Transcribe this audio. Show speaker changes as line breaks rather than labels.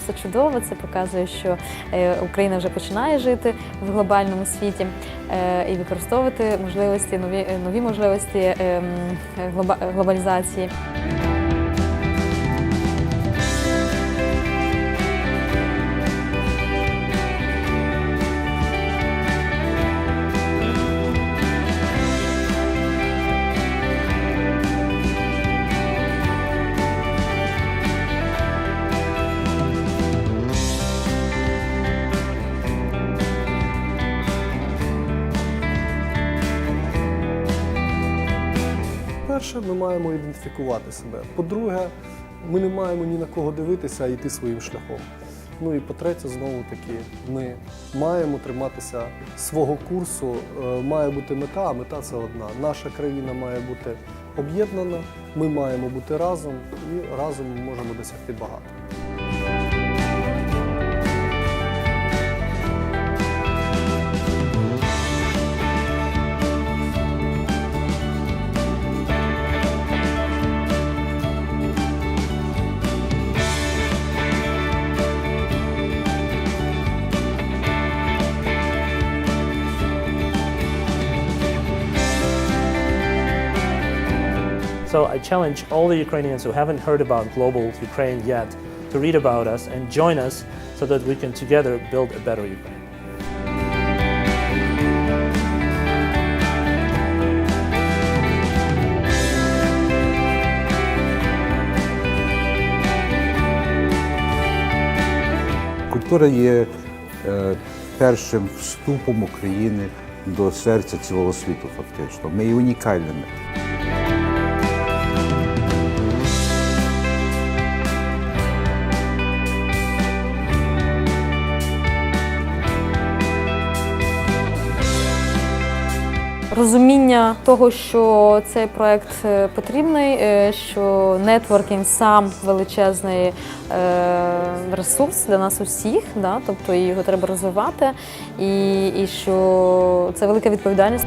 це чудово. Це показує, що е, Україна вже починає жити в глобальному світі е, і використовувати можливості, нові, нові можливості е, глоба- глобалізації.
Перше, ми маємо ідентифікувати себе. По-друге, ми не маємо ні на кого дивитися, а йти своїм шляхом. Ну і по-третє, знову таки, ми маємо триматися свого курсу. Е, Має бути мета, а мета це одна. Наша країна має бути об'єднана, ми маємо бути разом, і разом ми можемо досягти багато.
So I challenge all the Ukrainians who haven't heard about Global Ukraine yet to read about us and join us so that we can together build a better Ukraine.
Культура є е, першим вступом України до серця цілого світу, фактично. Ми є унікальними.
Розуміння того, що цей проект е, потрібний, е, що нетворкінг сам величезний е, ресурс для нас усіх, да? тобто його треба розвивати, і, і що це велика відповідальність.